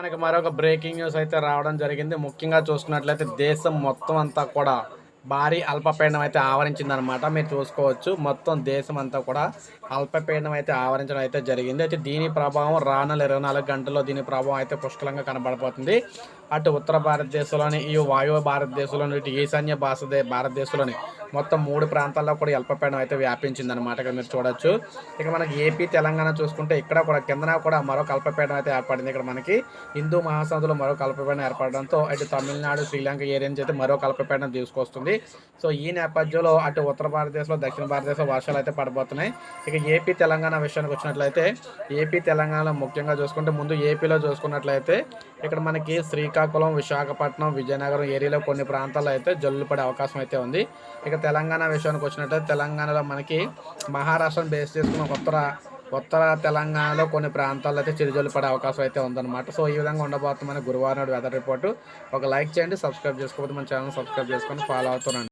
మనకి మరొక breaking news అయితే రావడం జరిగింది. ముఖ్యంగా చూసుకున్నట్లయితే దేశం మొత్తం అంతా కూడా భారీ అల్పపీడనం అయితే ఆవరించిందనమాట మీరు చూసుకోవచ్చు మొత్తం దేశం అంతా కూడా అల్పపీడనం అయితే ఆవరించడం అయితే జరిగింది. అయితే దీని ప్రభావం రానుల ఇరవై నాలుగు గంటల్లో దీని ప్రభావం అయితే పుష్కలంగా కనబడబోతుంది. అటు ఉత్తర భారతదేశంలోని ఈ వాయువ భారతదేశంలోని ఇటు ఈశాన్య భారతదే భారతదేశంలోని మొత్తం మూడు ప్రాంతాల్లో కూడా అల్పపీడనం అయితే వ్యాపించింది అనమాట ఇక్కడ మీరు చూడొచ్చు. ఇక మనకి ఏపీ తెలంగాణ చూసుకుంటే ఇక్కడ కూడా కిందన కూడా మరొక అల్పపీడనం అయితే ఏర్పడింది ఇక్కడ మనకి. హిందూ మహాసముద్రంలో మరొక అల్పపీడనం ఏర్పడడంతో అటు తమిళనాడు శ్రీలంక ఏరియా నుంచి అయితే మరొక అల్పపీడనం తీసుకొస్తుంది. సో ఈ నేపథ్యంలో అటు ఉత్తర భారతదేశంలో దక్షిణ భారతదేశంలో వర్షాలు అయితే పడబోతున్నాయి. ఇక ఏపీ తెలంగాణ విషయానికి వచ్చినట్లయితే ఏపీ తెలంగాణలో ముఖ్యంగా చూసుకుంటే ముందు ఏపీలో చూసుకున్నట్లయితే ఇక్కడ మనకి శ్రీకాకుళం విశాఖపట్నం విజయనగరం ఏరియాలో కొన్ని ప్రాంతాల్లో అయితే జల్లులు పడే అవకాశం అయితే ఉంది. ఇక తెలంగాణ విషయానికి వచ్చినట్లయితే తెలంగాణలో మనకి మహారాష్ట్రను బేస్ చేసుకున్న ఉత్తర ఉత్తర తెలంగాణలో కొన్ని ప్రాంతాల్లో అయితే చిరుజల్లు పడే అవకాశం అయితే ఉందన్నమాట. సో ఈ విధంగా ఉండబోతుందని మన గురువారం నాడు వెదర్ రిపోర్టు ఒక లైక్ చేయండి సబ్స్క్రైబ్ చేసుకోకపోతే మన ఛానల్ సబ్స్క్రైబ్ చేసుకొని ఫాలో అవుతున్నాను